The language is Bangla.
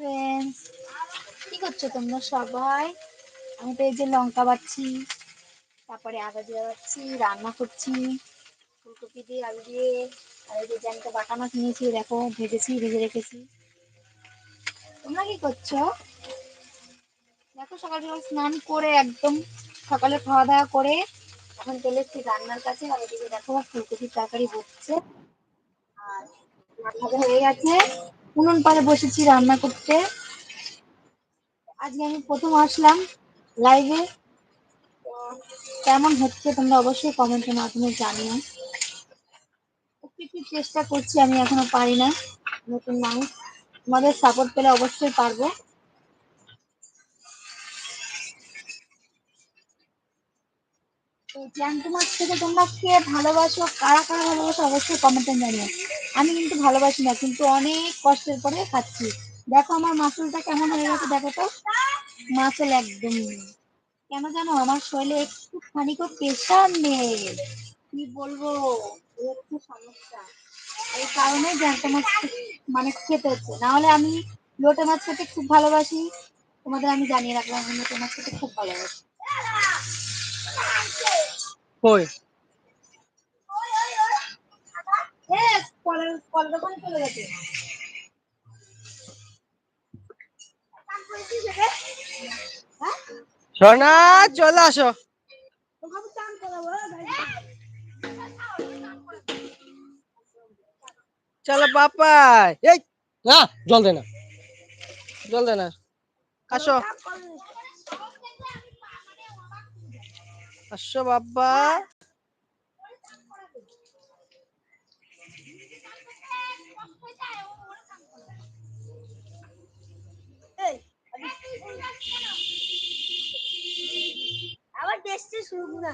ফ্রেন্ডস কি করছ তোমরা সবাই? আমি তো এই যে লঙ্কা বাচ্ছি তারপরে আদা দিয়ে বাচ্ছি রান্না করছি, ফুলকপি দিয়ে, আলু দিয়ে, আর এই যে জ্যান্ত বাটা মাছ নিয়েছি দেখো, ভেজেছি, ভেজে রেখেছি। তোমরা কি করছ? দেখো সকাল সকাল স্নান করে একদম সকালে খাওয়া দাওয়া করে এখন চলে এসেছি রান্নার কাছে, আর এদিকে দেখো ফুলকপির তরকারি হচ্ছে। আর ভাজা হয়ে গেছে। উনুন পাড়ে বসেছি রান্না করতে। আজকে আমি প্রথম আসলাম লাইভে কেমন হচ্ছে তোমরা অবশ্যই কমেন্টের মাধ্যমে জানিও। একটু চেষ্টা করছি আমি এখনও পারি না, নতুন মানুষ। তোমাদের সাপোর্ট পেলে অবশ্যই পারব। তো জ্যান্ত মাছ থেকে তোমরা কে ভালোবাসো, কারা কারা ভালোবাসো অবশ্যই কমেন্টে জানিও। আমি কিন্তু ভালোবাসি না, কিন্তু অনেক কষ্টের পরে খাচ্ছি। দেখো আমার মাছুলটা কেমন হয়ে গেছে, দেখো তো। মাছল একদম। কেন জানো, আমার শরীরে একটুখানি তো প্রেশার নেই। কি বলব? হচ্ছে সমস্যা। এই কারণে জ্যান্ত মাছ মানে খেতে হচ্ছে। না হলে আমি লোটে মাছ খেতে খুব ভালোবাসি। তোমাদের আমি জানিয়ে রাখলাম, আমি লোটে মাছ খেতে খুব ভালোবাসি। কই? চলে গেছে। হ্যাঁ? সোনা চলে আসো। করাবো চলো বাপাই এই না জল দে না। জল দে না। আসো। আসো বাবা। আবার টেস্টে শুরু না